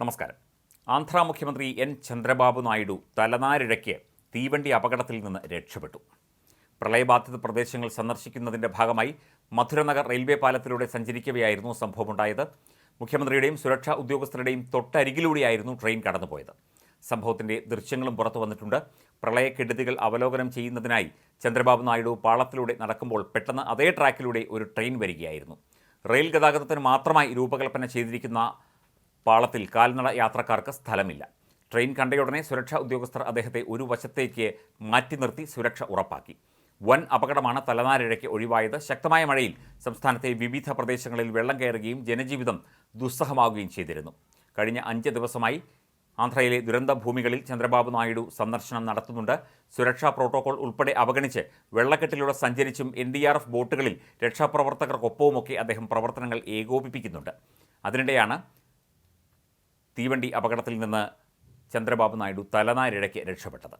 നമസ്കാരം. ആന്ധ്ര മുഖ്യമന്ത്രി എൻ. ചന്ദ്രബാബു നായിഡു തലനാരിഴയ്ക്ക് തീവണ്ടി അപകടത്തിൽ നിന്ന് രക്ഷപ്പെട്ടു. പ്രളയബാധിത പ്രദേശങ്ങൾ സന്ദർശിക്കുന്നതിന്റെ ഭാഗമായി മധുരനഗർ റെയിൽവേ പാലത്തിലൂടെ സഞ്ചരിക്കവെയായിരുന്നു സംഭവമുണ്ടായത്. മുഖ്യമന്ത്രിയുടെയും സുരക്ഷാ ഉദ്യോഗസ്ഥരുടെയും തൊട്ടരികിലൂടെയായിരുന്നു ട്രെയിൻ കടന്നുപോയത്. സംഭവത്തിന്റെ ദൃശ്യങ്ങളും പുറത്തു വന്നിട്ടുണ്ട്. പ്രളയക്കെടുതികൾ അവലോകനം ചെയ്യുന്നതിനായി ചന്ദ്രബാബു നായിഡു പാളത്തിലൂടെ നടക്കുമ്പോൾ പെട്ടെന്ന് അതേ ട്രാക്കിലൂടെ ഒരു ട്രെയിൻ വരികയായിരുന്നു. റെയിൽ ഗതാഗതത്തിന് മാത്രമായി രൂപകൽപ്പന ചെയ്തിരിക്കുന്ന പാളത്തിൽ കാൽനട യാത്രക്കാർക്ക് സ്ഥലമില്ല. ട്രെയിൻ കണ്ടയുടനെ സുരക്ഷാ ഉദ്യോഗസ്ഥർ അദ്ദേഹത്തെ ഒരു വശത്തേക്ക് മാറ്റി നിർത്തി സുരക്ഷ ഉറപ്പാക്കി. വൻ അപകടമാണ് തലനാരിഴയ്ക്ക് ഒഴിവായത്. ശക്തമായ മഴയിൽ സംസ്ഥാനത്തെ വിവിധ പ്രദേശങ്ങളിൽ വെള്ളം കയറുകയും ജനജീവിതം ദുസ്സഹമാവുകയും ചെയ്തിരുന്നു. കഴിഞ്ഞ അഞ്ച് ദിവസമായി ആന്ധ്രയിലെ ദുരന്ത ഭൂമികളിൽ ചന്ദ്രബാബു നായിഡു സന്ദർശനം നടത്തുന്നുണ്ട്. സുരക്ഷാ പ്രോട്ടോകോൾ ഉൾപ്പെടെ അവഗണിച്ച് വെള്ളക്കെട്ടിലൂടെ സഞ്ചരിച്ചും എൻ ഡി ആർ എഫ് ബോട്ടുകളിൽ രക്ഷാപ്രവർത്തകർക്കൊപ്പവുമൊക്കെ അദ്ദേഹം പ്രവർത്തനങ്ങൾ ഏകോപിപ്പിക്കുന്നുണ്ട്. അതിനിടെയാണ് തീവണ്ടി അപകടത്തിൽ നിന്ന് ചന്ദ്രബാബു നായിഡു തലനാരിഴയ്ക്ക് രക്ഷപ്പെട്ടത്